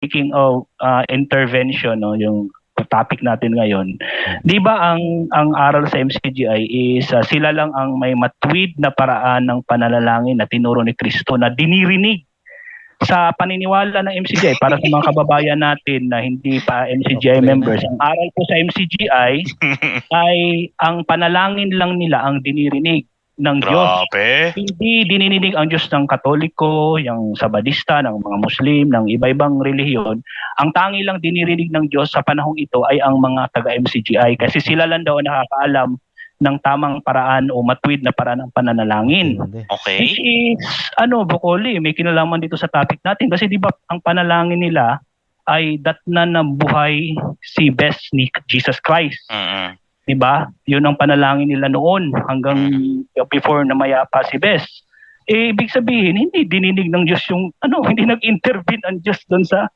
speaking of uh, intervention, no, yung topic natin ngayon. 'Di ba ang ang aral sa MCGI is uh, sila lang ang may matwid na paraan ng pananalangin na tinuro ni Kristo na dinirinig sa paniniwala ng MCGI para sa mga kababayan natin na hindi pa MCGI members. Ang aral po sa MCGI ay ang panalangin lang nila ang dinirinig ng Diyos. Grabe. Hindi dinidinig ang Diyos ng Katoliko, yung Sabadista, ng mga Muslim, ng iba-ibang relihiyon. Ang tangi lang dinirinig ng Diyos sa panahong ito ay ang mga taga-MCGI kasi sila lang daw nakakaalam ng tamang paraan o matwid na paraan ng pananalangin. Okay. Which is, ano, Bukoli, may kinalaman dito sa topic natin kasi di ba ang panalangin nila ay datna na buhay si best ni Jesus Christ. Mm-mm. 'Di ba? 'Yun ang panalangin nila noon hanggang before na mayapa si Bes. Eh ibig sabihin hindi dininig ng Diyos yung ano, hindi nag-intervene ang Diyos doon sa